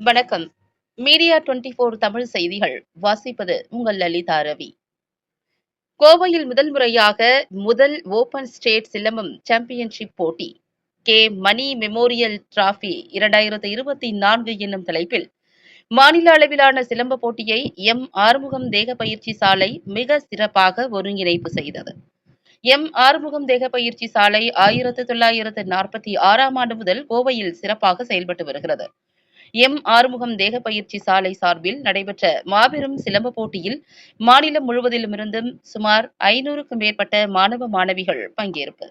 வணக்கம். Media twenty four Tamil செய்திகள். வாசிப்பது உங்கள் லலிதா ரவி. கோவையில் முதல் முறையாக முதல் ஓபன் ஸ்டேட் சிலம்பம் சாம்பியன்ஷிப் போட்டி. கே. மணி மெமோரியல் டிராபி இரண்டாயிரத்து இருபத்தி நான்கு என்னும் தலைப்பில் மாநில அளவிலான சிலம்ப போட்டியை எம். ஆறுமுகம் தேக பயிற்சி சாலை மிக சிறப்பாக ஒருங்கிணைப்பு செய்தது. எம் ஆறுமுகம் தேக பயிற்சி சாலை ஆயிரத்து தொள்ளாயிரத்து நாற்பத்தி ஆறாம் ஆண்டு முதல் கோவையில் சிறப்பாக செயல்பட்டு வருகிறது. எம் ஆறுமுகம் தேக பயிற்சி சாலை சார்பில் நடைபெற்ற மாபெரும் சிலம்ப போட்டியில் மாநிலம் முழுவதிலுமிருந்தும் சுமார் ஐநூறுக்கும் மேற்பட்ட மாணவ மாணவிகள் பங்கேற்பு.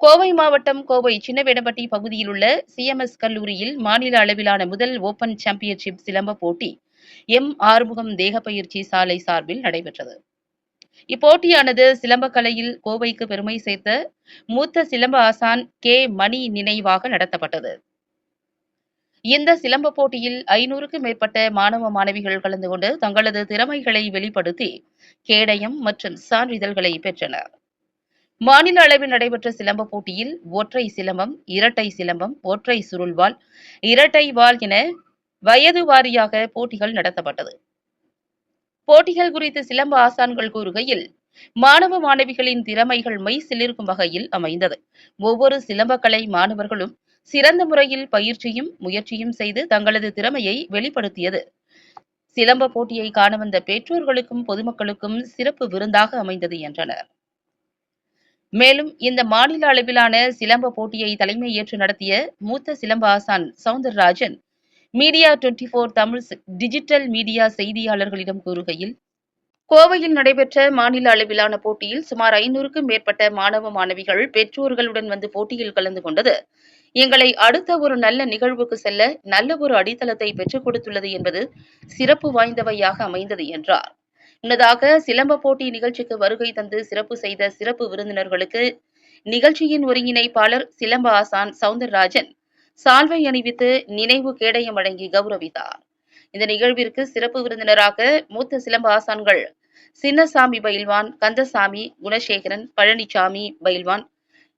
கோவை மாவட்டம் கோவை சின்னவேடம்பட்டி பகுதியில் உள்ள சிஎம்எஸ் கல்லூரியில் மாநில அளவிலான முதல் ஓபன் சாம்பியன்ஷிப் சிலம்ப போட்டி எம் ஆறுமுகம் தேக பயிற்சி சாலை சார்பில் நடைபெற்றது. இப்போட்டியானது சிலம்ப கலையில் கோவைக்கு பெருமை சேர்த்த மூத்த சிலம்ப ஆசான் கே. மணி நினைவாக நடத்தப்பட்டது. இந்த சிலம்ப போட்டியில் ஐநூறுக்கும் மேற்பட்ட மாணவ மாணவிகள் கலந்து கொண்டு தங்களது திறமைகளை வெளிப்படுத்தி கேடயம் மற்றும் சான்றிதழ்களை பெற்றனர். மாநில அளவில் நடைபெற்ற சிலம்ப போட்டியில் ஒற்றை சிலம்பம் இரட்டை சிலம்பம் ஒற்றை சுருள்வாள் இரட்டை வாள் என வயது வாரியாக போட்டிகள் நடத்தப்பட்டது. போட்டிகள் குறித்து சிலம்ப ஆசான்கள் கூறுகையில் மாணவ மாணவிகளின் திறமைகள் மெய் சிலிர்க்கும் வகையில் அமைந்தது. ஒவ்வொரு சிலம்பக்கலை மாணவர்களும் சிறந்த முறையில் பயிற்சியும் முயற்சியும் செய்து தங்களது திறமையை வெளிப்படுத்தியது. சிலம்ப போட்டியை காண வந்த பெற்றோர்களுக்கும் பொதுமக்களுக்கும் சிறப்பு விருந்தாக அமைந்தது என்றனர். மேலும் இந்த மாநில அளவிலான சிலம்ப போட்டியை தலைமை ஏற்று நடத்திய மூத்த சிலம்ப ஆசான் Soundararajan media twenty four Tamil digital media செய்தியாளர்களிடம் கூறுகையில் கோவையில் நடைபெற்ற மாநில அளவிலான போட்டியில் சுமார் ஐநூறுக்கும் மேற்பட்ட மாணவ மாணவிகள் பெற்றோர்களுடன் வந்து போட்டியில் கலந்து கொண்டது. எங்களை அடுத்த ஒரு நல்ல நிகழ்வுக்கு செல்ல நல்ல ஒரு அடித்தளத்தை பெற்றுக் கொடுத்துள்ளது என்பது சிறப்பு வாய்ந்தவையாக அமைந்தது என்றார். முன்னதாக சிலம்ப போட்டி நிகழ்ச்சிக்கு வருகை தந்து சிறப்பு செய்த சிறப்பு விருந்தினர்களுக்கு நிகழ்ச்சியின் ஒருங்கிணைப்பாளர் சிலம்ப ஆசான் சவுந்தரராஜன் சால்வை அணிவித்து நினைவு கேடயம் வழங்கி கௌரவித்தார் இந்த நிகழ்விற்கு சிறப்பு விருந்தினராக மூத்த சிலம்ப ஆசான்கள் சின்னசாமி பயில்வான் கந்தசாமி குணசேகரன் பழனிசாமி பயில்வான்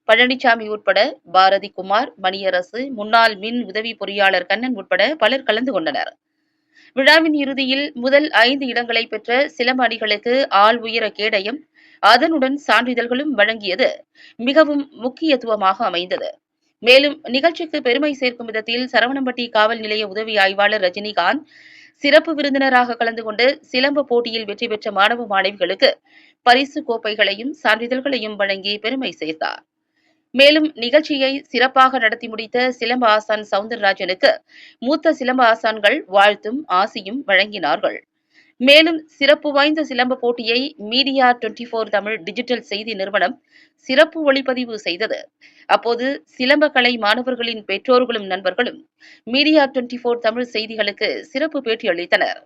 பழனிசாமி உட்பட பாரதி குமார் மணியரசு முன்னாள் மின் உதவி பொறியாளர் கண்ணன் உட்பட பலர் கலந்து கொண்டனர். விழாவின் இறுதியில் முதல் ஐந்து இடங்களை பெற்ற சிலம்ப அணிகளுக்கு ஆள் உயர கேடயம் அதனுடன் சான்றிதழ்களும் வழங்கியது மிகவும் முக்கியத்துவமாக அமைந்தது. மேலும் நிகழ்ச்சிக்கு பெருமை சேர்க்கும் விதத்தில் சரவணம்பட்டி காவல் நிலைய உதவி ஆய்வாளர் ரஜினிகாந்த் சிறப்பு விருந்தினராக கலந்து கொண்டு சிலம்ப போட்டியில் வெற்றி பெற்ற மாணவ மாணவிகளுக்கு பரிசு கோப்பைகளையும் சான்றிதழ்களையும் வழங்கி பெருமை சேர்த்தார். மேலும் நிகழ்ச்சியை சிறப்பாக நடத்தி முடித்த சிலம்ப ஆசான் சவுந்தரராஜனுக்கு மூத்த சிலம்ப ஆசான்கள் வாழ்த்தும் ஆசியும் வழங்கினார்கள். மேலும் சிறப்பு வாய்ந்த சிலம்ப போட்டியை media twenty four Tamil digital செய்தி நிறுவனம் சிறப்பு ஒளிப்பதிவு செய்தது. அப்போது சிலம்பக்கலை மாணவர்களின் பெற்றோர்களும் நண்பர்களும் மீடியா டுவெண்டி போர் தமிழ் செய்திகளுக்கு சிறப்பு பேட்டி அளித்தனர்.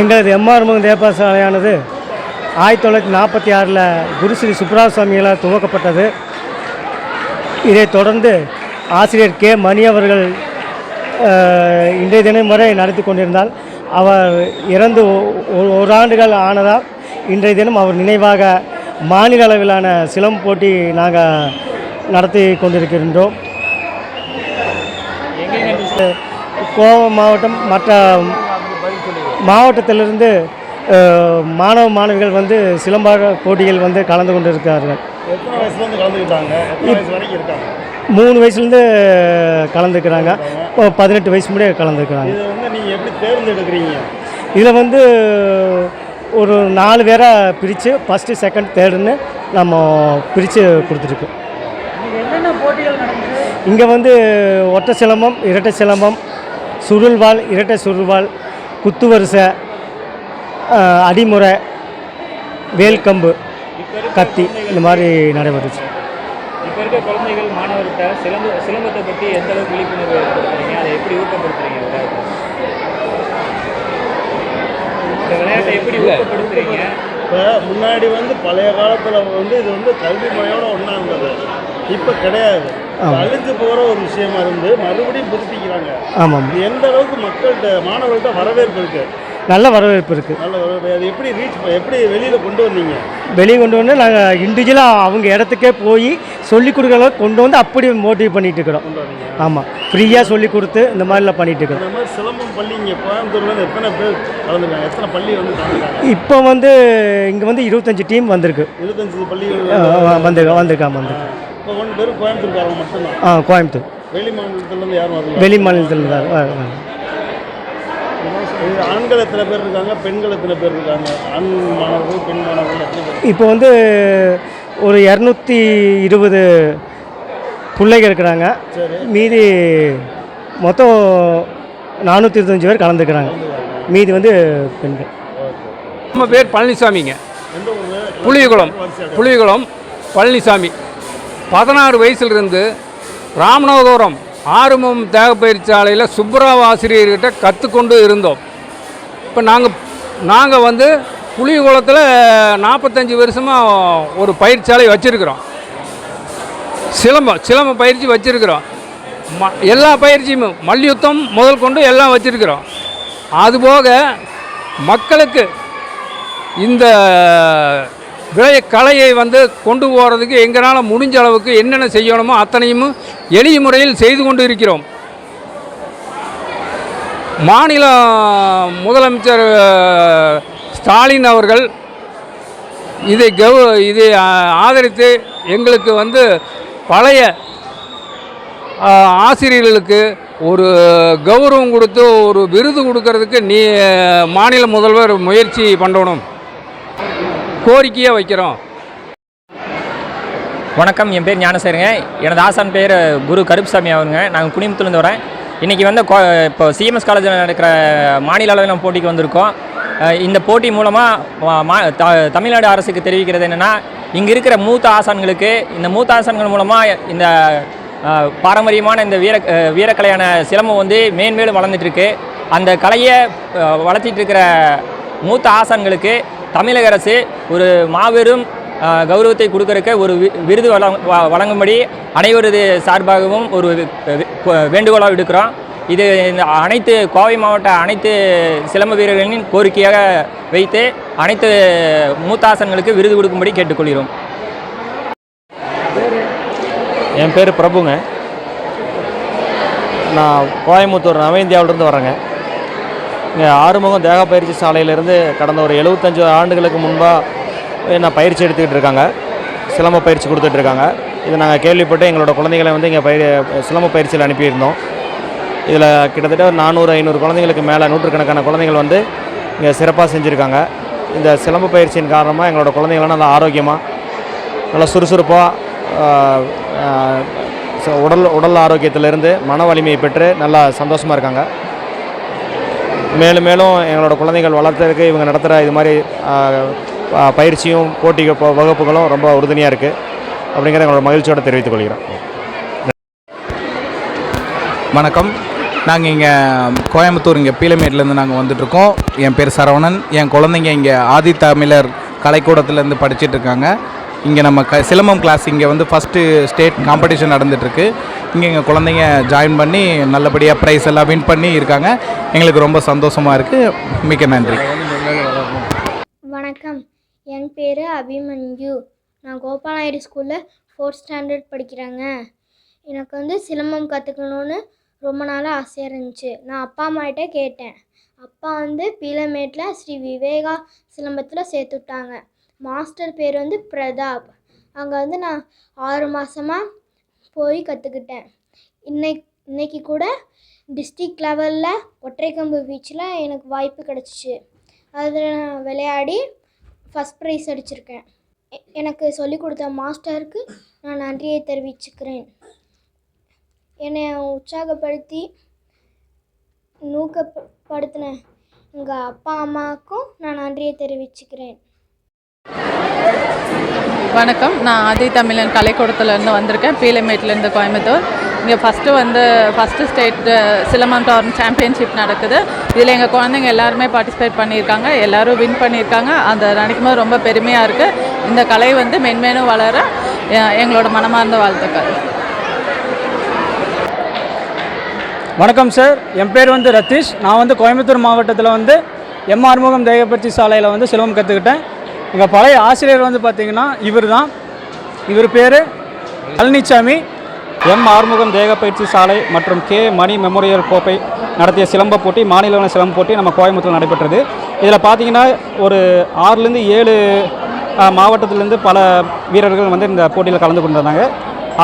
எங்களது எம்ஆர் தேப்பா சாலையானது ஆயிரத்தி தொள்ளாயிரத்தி நாற்பத்தி ஆறில் குருஸ்ரீ சுப்ராசுவாமிகளால் துவக்கப்பட்டது. இதைத் தொடர்ந்து ஆசிரியர் கே. மணி அவர்கள் இன்றைய தினம் வரை நடத்தி கொண்டிருந்தால் அவர் இறந்து ஒரு ஆண்டுகள் ஆனதால் இன்றைய தினம் அவர் நினைவாக மாநில அளவிலான சிலம்பு போட்டி நாங்கள் நடத்தி கொண்டிருக்கின்றோம். கோவை மாவட்டம் மற்ற மாவட்டத்திலிருந்து மாணவ மாணவிகள் வந்து சிலம்பாக போட்டிகள் வந்து கலந்து வரைக்கும் இருக்காங்க? மூணு வயசுலேருந்து கலந்துக்கிறாங்க. இப்போ பதினெட்டு வயசு முடிய கலந்துக்கிறாங்க. இது வந்து நீங்கள் எப்படி தேர்ந்தெடுக்கிறீங்க? இதில் வந்து ஒரு நாலு பேராக பிரித்து ஃபஸ்ட்டு செகண்ட் தேர்டுன்னு நம்ம பிரித்து கொடுத்துருக்கோம் இங்கே வந்து ஒற்றை சிலம்பம் இரட்டை சிலம்பம் சுருள்வாள் இரட்டை சுருள்வாள் குத்து வரிசை அடிமுறை வேல்கம்பு கத்தி இந்த மாதிரி நடைபெற்றுச்சு. இப்போ இருக்க குழந்தைகள் மாணவர்கிட்ட சிலம்ப சிலம்பத்தை பற்றி எந்த அளவுக்கு விழிப்புணர்வு ஏற்படுத்துறீங்க? அதை எப்படி ஊக்கப்படுத்துறீங்க விளையாட்டு இந்த விளையாட்டை எப்படி ஊக்கப்படுத்துறீங்க? இப்போ முன்னாடி வந்து பழைய காலத்தில் வந்து இது வந்து கல்வி முறையோட ஒன்றா இருந்தது இப்போ கிடையாது. அழிஞ்சு போகிற ஒரு விஷயமா இருந்து மறுபடியும் புதுப்பிக்கிறாங்க. ஆமாம் எந்த அளவுக்கு மக்கள்கிட்ட மாணவர்கள்ட்ட வரவேற்பு இருக்கு? நல்ல வரவேற்பு இருக்குது நல்ல வரவேற்பு. அது எப்படி ரீச் எப்படி வெளியில் கொண்டு வந்தீங்க? வெளியே கொண்டு வந்து நாங்கள் இண்டிவிஜுவலாக அவங்க இடத்துக்கே போய் சொல்லி கொடுக்குற கொண்டு வந்து அப்படி மோட்டிவ் பண்ணிட்டு இருக்கிறோம். ஆமாம் ஃப்ரீயாக சொல்லி கொடுத்து இந்த மாதிரிலாம் பண்ணிட்டு இருக்கிறோம். இந்த மாதிரி சிலம்பம் பள்ளி இங்கே கோயம்புத்தூர்லேருந்து எத்தனை பேர் கலந்துருக்காங்க? எத்தனை பள்ளி வந்து இப்போ வந்து இங்கே வந்து இருபத்தஞ்சி டீம் வந்திருக்கு. இருபத்தஞ்சு பள்ளிகள் வந்திருக்கா வந்திருக்காங்க வந்திருக்கு. இப்போ ஒன்று பேர் கோயம்புத்தூர்காரங்க மட்டும்தான். ஆ கோயம்புத்தூர். வெளி மாநிலத்திலேருந்து யாரும் வரல. வெளி மாநிலத்தில் தான் வ- வ- இது ஆண்கள் எத்தனை பேர் இருக்காங்க பெண்கள் எத்தனை பேர் இருக்காங்க? ஆண் மாணவர்கள் பெண் மாணவர்கள் எத்தனை பேர் இப்போ வந்து ஒரு இரநூத்தி இருபது பிள்ளைங்க இருக்கிறாங்க. சரி. மீதி மொத்தம் நானூற்றி இருபத்தஞ்சி பேர் கலந்துக்கிறாங்க. மீதி வந்து பெண்கள். நம்ம பேர் பழனிசாமிங்க. எந்த ஊர்? புளியகுளம். புளியகுளம் பழனிசாமி. பதினாறு வயசுலேருந்து ராமநாதபுரம் ஆறுமுகம் தேகப்பயிற்சாலையில் சுப்பராவ் ஆசிரியர்கிட்ட கற்றுக்கொண்டு இருந்தோம். இப்போ நாங்கள் நாங்கள் வந்து புளிகுளத்தில் நாற்பத்தஞ்சு வருஷமாக ஒரு பயிற்சாலை வச்சுருக்கிறோம். சிலம்பம் சிலம்ப பயிற்சி வச்சுருக்கிறோம். ம எல்லா பயிற்சியும் மல்யுத்தம் முதல் கொண்டு எல்லாம் வச்சுருக்கிறோம். அதுபோக மக்களுக்கு இந்த விளைய கலையை வந்து கொண்டு போகிறதுக்கு எங்களால் முடிஞ்ச அளவுக்கு என்னென்ன செய்யணுமோ அத்தனையும் எளிய முறையில் செய்து கொண்டு இருக்கிறோம். மாநில முதலமைச்சர் ஸ்டாலின் அவர்கள் இதை கௌ இதை ஆதரித்து எங்களுக்கு வந்து பழைய ஆசிரியர்களுக்கு ஒரு கௌரவம் கொடுத்து ஒரு விருது கொடுக்கறதுக்கு நீ மாநில முதல்வர் முயற்சி பண்ணணும். கோரிக்கையாக வைக்கிறோம். வணக்கம் என் பேர் ஞானசேருங்க எனது ஆசான் பேர் குரு கருப்புசாமி அவருங்க. நாங்கள் குனிமுத்துலேருந்து வரேன் இன்றைக்கி வந்து கோ இப்போ சிஎம்எஸ் காலேஜில் நடக்கிற மாநில அளவிலான போட்டிக்கு வந்திருக்கோம். இந்த போட்டி மூலமாக தமிழ்நாடு அரசுக்கு தெரிவிக்கிறது என்னென்னா இங்கே இருக்கிற மூத்த ஆசான்களுக்கு இந்த மூத்த ஆசான்கள் மூலமாக இந்த பாரம்பரியமான இந்த வீர வீரக்கலையான சிலம்பம் வந்து மேன்மேலும் வளர்ந்துட்டுருக்கு அந்த கலையை வளர்த்திட்டு இருக்கிற மூத்த ஆசான்களுக்கு தமிழக அரசு ஒரு மாபெரும் கௌரவத்தை கொடுக்கறக்க ஒரு வி- விருது வ- வழங்கும்படி அனைவரது சார்பாகவும் ஒரு வேண்டுகோளாக விடுக்கிறோம். இது அனைத்து கோவை மாவட்ட அனைத்து சிலம்ப வீரர்களின் கோரிக்கையாக வைத்து அனைத்து மூத்தாசன்களுக்கு விருது கொடுக்கும்படி கேட்டுக்கொள்கிறோம். என் பேர் பிரபுங்க. நான் கோயம்புத்தூர் நவேந்தியாவிலிருந்து வரேங்க. ஆறுமுகம் தேக பயிற்சி சாலையிலேருந்து கடந்த ஒரு எழுபத்தஞ்சு ஆண்டுகளுக்கு முன்பாக நான் பயிற்சி எடுத்துக்கிட்டு இருக்காங்க. சிலம்ப பயிற்சி கொடுத்துட்ருக்காங்க இதை நாங்கள் கேள்விப்பட்டு எங்களோட குழந்தைகளை வந்து இங்கே பயிர் சிலம்ப பயிற்சியில் அனுப்பியிருந்தோம். இதில் கிட்டத்தட்ட ஒரு நானூறு ஐநூறு குழந்தைங்களுக்கு மேலே நூற்றுக்கணக்கான குழந்தைகள் வந்து இங்கே சிறப்பாக செஞ்சுருக்காங்க. இந்த சிலம்ப பயிற்சியின் காரணமாக எங்களோட குழந்தைங்களாம் நல்லா ஆரோக்கியமாக நல்லா சுறுசுறுப்பாக உடல் உடல் ஆரோக்கியத்திலேருந்து மன வலிமையை பெற்று நல்லா சந்தோஷமாக இருக்காங்க. மேலும் மேலும் எங்களோட குழந்தைகள் வளர்த்ததுக்கு இவங்க நடத்துகிற இது மாதிரி பயிற்சியும் போட்டி வகுப்புகளும் ரொம்ப உறுதுணையாக இருக்குது அப்படிங்கிறத எங்களோட மகிழ்ச்சியோடு தெரிவித்துக் கொள்கிறோம். வணக்கம். நாங்கள் இங்கே கோயம்புத்தூர் இங்கே பீலமேட்லேருந்து நாங்கள் வந்துட்டுருக்கோம். என் பேர் சரவணன். என் குழந்தைங்க இங்கே ஆதி தமிழர் கலைக்கூடத்துலேருந்து படிச்சிட்டு இருக்காங்க இங்கே நம்ம க சிலம்பம் கிளாஸ் இங்கே வந்து ஃபஸ்ட்டு ஸ்டேட் காம்படிஷன் நடந்துகிட்ருக்கு இங்கே எங்கள் குழந்தைங்க ஜாயின் பண்ணி நல்லபடியாக ப்ரைஸ் எல்லாம் வின் பண்ணி இருக்காங்க. எங்களுக்கு ரொம்ப சந்தோஷமாக இருக்குது மிக்க நன்றி. வணக்கம். என் பேர் அபிமன்யு. நான் கோபாலாயிரி ஸ்கூலில் ஃபோர்த் ஸ்டாண்டர்ட் படிக்கிறேங்க. எனக்கு வந்து சிலம்பம் கற்றுக்கணுன்னு ரொம்ப நாளாக ஆசையாக இருந்துச்சு. நான் அப்பா அம்மாகிட்ட கேட்டேன். அப்பா வந்து பீலமேட்டில் ஸ்ரீ விவேகா சிலம்பத்தில் சேர்த்து விட்டாங்க மாஸ்டர் பேர் வந்து பிரதாப். அங்கே வந்து நான் ஆறு மாதமாக போய் கற்றுக்கிட்டேன் இன்னைக் இன்னைக்கு கூட டிஸ்ட்ரிக்ட் லெவலில் ஒற்றைக்கம்பு பீச்சில் எனக்கு வாய்ப்பு கிடச்சிச்சு. அதில் நான் விளையாடி ஃபஸ்ட் ப்ரைஸ் அடிச்சிருக்கேன். எ- எனக்கு சொல்லிக் கொடுத்த மாஸ்டருக்கு நான் நன்றியை தெரிவிச்சுக்கிறேன். என்னை உற்சாகப்படுத்தி நூக்கப்படுத்தின எங்கள் அப்பா அம்மாவுக்கும் நான் நன்றியை தெரிவிச்சுக்கிறேன். வணக்கம். நான் ஆதி தமிழன் கலைக்கூடத்துலேருந்து வந்திருக்கேன். பீலமேட்லேருந்து கோயம்புத்தூர். இங்கே ஃபஸ்ட்டு வந்து first state silambam town championship நடக்குது. இதில் எங்கள் குழந்தைங்க எல்லாருமே பார்ட்டிசிபேட் பண்ணியிருக்காங்க. எல்லோரும் வின் பண்ணியிருக்காங்க. அதை நினைக்கும் போது ரொம்ப பெருமையாக இருக்குது இந்த கலை வந்து மென்மேலும் வளர எங்களோட மனமார்ந்த வாழ்த்துக்கள். வணக்கம் சார் என் பேர் வந்து ரத்தீஷ். நான் வந்து கோயம்புத்தூர் மாவட்டத்தில் வந்து எம் ஆறுமுகம் தேகப்பட்டி சாலையில் வந்து சிலம்பம் கற்றுக்கிட்டேன் எங்கள் பழைய ஆசிரியர் வந்து பார்த்திங்கன்னா இவர் தான் இவர் பேர் பழனிசாமி எம் ஆறுமுகம் தேகப்பயிற்சி சாலை மற்றும் கே மணி மெமோரியல் கோப்பை நடத்திய சிலம்ப போட்டி மாநில சிலம்ப போட்டி நம்ம கோயம்புத்தூர் நடைபெற்றது. இதில் பார்த்தீங்கன்னா ஒரு ஆறுலேருந்து ஏழு மாவட்டத்திலேருந்து பல வீரர்கள் வந்து இந்த போட்டியில் கலந்து கொண்டிருந்தாங்க.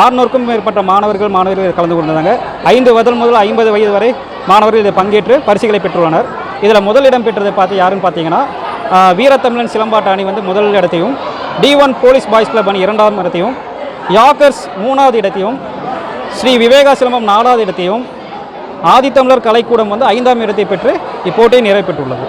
ஆறுநூறுக்கும் மேற்பட்ட மாணவர்கள் மாணவர்கள் கலந்து கொண்டிருந்தாங்க. ஐந்து வயது முதல் ஐம்பது வயது வரை மாணவர்கள் இதில் பங்கேற்று பரிசுகளை பெற்றுள்ளனர். இதில் முதலிடம் பெற்றது பார்த்து யாருன்னு பார்த்தீங்கன்னா வீரத்தமிழன் சிலம்பாட்ட அணி வந்து முதல் இடத்தையும் T one police boys club அணி இரண்டாம் இடத்தையும் யாக்கர்ஸ் மூணாவது இடத்தையும் ஸ்ரீ விவேகா சிலம்பம் நாலாவது இடத்தையும் ஆதித்தமிழர் கலைக்கூடம் வந்து ஐந்தாம் இடத்தை பெற்று இப்போட்டியை நிறைவு பெற்றுள்ளது.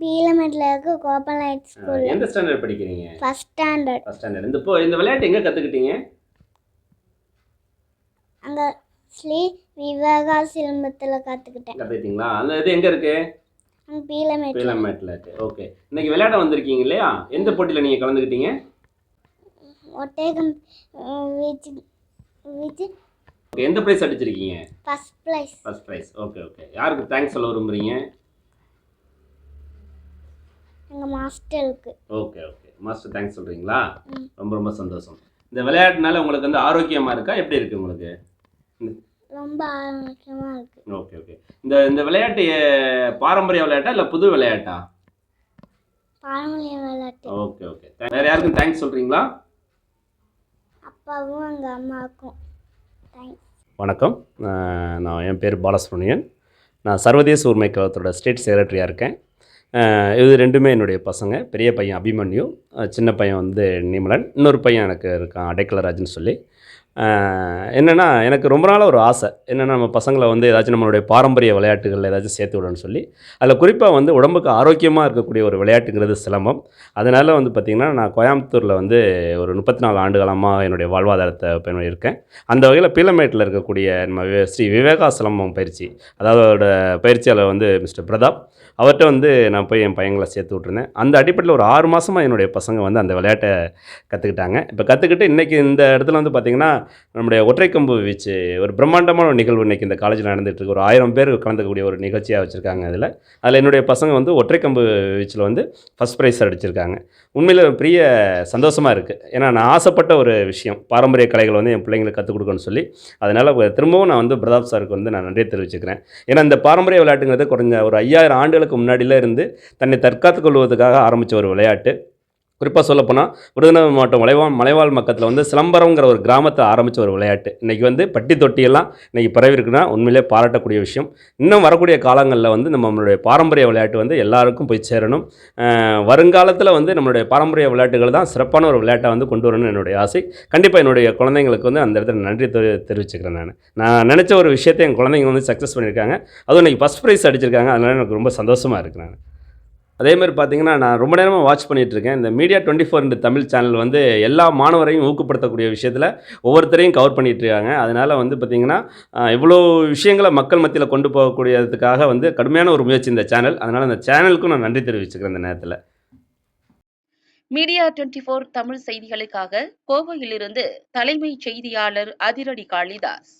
பீலமேட்டில் இருக்க கோபாலாயிரி ஆ, ஸ்கூலில் எந்த ஸ்டாண்டர்ட் படிக்கிறீங்க? ஃபஸ்ட் ஸ்டாண்டர்ட் ஃபஸ்ட் ஸ்டாண்டர்ட் இந்த இப்போ இந்த விளையாட்டு எங்கே கற்றுக்கிட்டீங்க அங்கே ஸ்ரீ விவேகா சிலம்பத்தில் கற்றுக்கிட்டேன் கற்றுக்கிட்டீங்களா அந்த இது எங்கே இருக்குது அங்கே பீலமேட்டில் பீலமேட்டில் இருக்குது ஓகே இன்னைக்கு விளையாட வந்திருக்கீங்க இல்லையா? எந்த போட்டியில் நீங்கள் கலந்துக்கிட்டீங்க? ஒட்டேகம் வீச்சு வீச்சு. ஓகே எந்த prize அடிச்சிருக்கீங்க? First prize first prize okay okay யாருக்கு தேங்க்ஸ் சொல்ல விரும்புறீங்க? எங்கள் மாஸ்டருக்கு ஓகே ஓகே மாஸ்டர் தேங்க்ஸ் சொல்கிறீங்களா. ரொம்ப ரொம்ப சந்தோஷம். இந்த விளையாட்டுனால உங்களுக்கு வந்து ஆரோக்கியமாக இருக்கா? எப்படி இருக்குது உங்களுக்கு? ரொம்ப ஆரோக்கியமாக இருக்குது ஓகே ஓகே இந்த இந்த விளையாட்டு பாரம்பரிய விளையாட்டா இல்லை புது விளையாட்டா? பாரம்பரிய விளையாட்டு. ஓகே ஓகே வேறு யாருக்கும் தேங்க்ஸ் சொல்கிறீங்களா அப்பாவும் எங்கள் அம்மாவுக்கும். தேங்க்ஸ் வணக்கம். நான் என் பேர் பாலசுப்ரமணியன். நான் சர்வதேச உரிமை கழகத்தோட ஸ்டேட் செக்ரட்டரியாக இருக்கேன். இது ரெண்டுமே என்னுடைய பசங்க. பெரிய பையன் அபிமன்யு சின்ன பையன் வந்து நிமலன். இன்னொரு பையன் எனக்கு இருக்கான் அடைக்கலராஜ்னு சொல்லி. என்னென்னா எனக்கு ரொம்ப நாளாக ஒரு ஆசை. என்னென்னா நம்ம பசங்களை வந்து ஏதாச்சும் நம்மளுடைய பாரம்பரிய விளையாட்டுகளில் ஏதாச்சும் சேர்த்து விடணும்னு சொல்லி. அதில் குறிப்பாக வந்து உடம்புக்கு ஆரோக்கியமாக இருக்கக்கூடிய ஒரு விளையாட்டுங்கிறது சிலம்பம். அதனால் வந்து பார்த்திங்கன்னா நான் கோயம்புத்தூரில் வந்து ஒரு முப்பத்தி நாலு ஆண்டு காலமாக என்னுடைய வாழ்வாதாரத்தை இருக்கேன் அந்த வகையில் பீலமேட்டில் இருக்கக்கூடிய நம்ம வி- ஸ்ரீ விவேகா சிலம்பம் பயிற்சி அதாவது பயிற்சியாளர் வந்து மிஸ்டர் பிரதாப். அவர்கிட்ட வந்து நான் போய் என் பையங்களை சேர்த்து விட்ருந்தேன் அந்த அடிப்படையில் ஒரு ஆறு மாதமாக என்னுடைய பசங்க வந்து அந்த விளையாட்டை கற்றுக்கிட்டாங்க இப்போ கற்றுக்கிட்டு இன்றைக்கி இந்த இடத்துல வந்து பார்த்திங்கன்னா நம்முடைய ஒற்றைக்கம்பு வீச்சு ஒரு பிரம்மாண்டமான ஒரு நிகழ்வு இன்றைக்கி இந்த காலேஜில் நடந்துகிட்ருக்கு ஒரு ஆயிரம் பேர் கலந்துக்கக்கூடிய ஒரு நிகழ்ச்சியாக வச்சுருக்காங்க அதில். அதில் என்னுடைய பசங்க வந்து ஒற்றைக்கம்பு வீச்சில் வந்து ஃபஸ்ட் ப்ரைஸ் அடிச்சிருக்காங்க. உண்மையில் பெரிய சந்தோஷமாக இருக்குது ஏன்னா நான் ஆசைப்பட்ட ஒரு விஷயம். பாரம்பரிய கலைகள் வந்து என் பிள்ளைங்களுக்கு கற்றுக் கொடுக்கணும்னு சொல்லி. அதனால் திரும்பவும் நான் வந்து பிரதாப் சாருக்கு வந்து நான் நன்றி தெரிவிச்சுக்கிறேன். ஏன்னா இந்த பாரம்பரிய விளையாட்டுங்கிறது குறைஞ்ச ஒரு ஐயாயிரம் ஆண்டுகளுக்கு முன்னாடியில இருந்து தன்னை தற்காத்துக் கொள்வதற்காக ஆரம்பித்த ஒரு விளையாட்டு. குறிப்பாக சொல்லப்போனால் விருதுநகர் மாவட்டம் மலைவாழ் மலைவாழ் மக்கத்தில் வந்து சிலம்பரங்கிற ஒரு கிராமத்தை ஆரம்பித்த ஒரு விளையாட்டு. இன்றைக்கி வந்து பட்டி தொட்டியெல்லாம் இன்றைக்கி பரவி இருக்குன்னா உண்மையிலே பாராட்டக்கூடிய விஷயம். இன்னும் வரக்கூடிய காலங்களில் வந்து நம்மளுடைய பாரம்பரிய விளையாட்டு வந்து எல்லாருக்கும் போய் சேரணும். வருங்காலத்தில் வந்து நம்மளுடைய பாரம்பரிய விளையாட்டுகள் தான் சிறப்பான ஒரு விளையாட்டை வந்து கொண்டு வரணும்னு என்னுடைய ஆசை. கண்டிப்பாக என்னுடைய குழந்தைங்களுக்கு வந்து அந்த இடத்துல நன்றி தெரி தெரிவிச்சுக்கிறேன் நான். நான் நினச்ச ஒரு விஷயத்தை என் குழந்தைங்க வந்து சக்ஸஸ் பண்ணியிருக்காங்க. அதுவும் இன்றைக்கி ஃபஸ்ட் ப்ரைஸ் அடிச்சிருக்காங்க. அதனால் எனக்கு ரொம்ப சந்தோஷமாக இருக்கிறேன் நான். அதே மாதிரி பார்த்தீங்கன்னா நான் ரொம்ப நேரமாக வாட்ச் பண்ணிகிட்ருக்கேன் இருக்கேன் இந்த மீடியா டுவெண்ட்டி ஃபோர் இந்த தமிழ் சேனல் வந்து எல்லா மாணவரையும் ஊக்கப்படுத்தக்கூடிய விஷயத்தில் ஒவ்வொருத்தரையும் கவர் பண்ணிகிட்ருக்காங்க இருக்காங்க அதனால் வந்து பார்த்திங்கன்னா இவ்வளோ விஷயங்களை மக்கள் மத்தியில் கொண்டு போகக்கூடியதுக்காக வந்து கடுமையான ஒரு முயற்சி இந்த சேனல் அதனால் அந்த சேனலுக்கும் நான் நன்றி தெரிவிச்சுக்கிறேன் இந்த நேரத்தில். மீடியா டுவெண்ட்டி ஃபோர் தமிழ் செய்திகளுக்காக கோவையிலிருந்து தலைமைச் செய்தியாளர் அதிரடி காளிதாஸ்.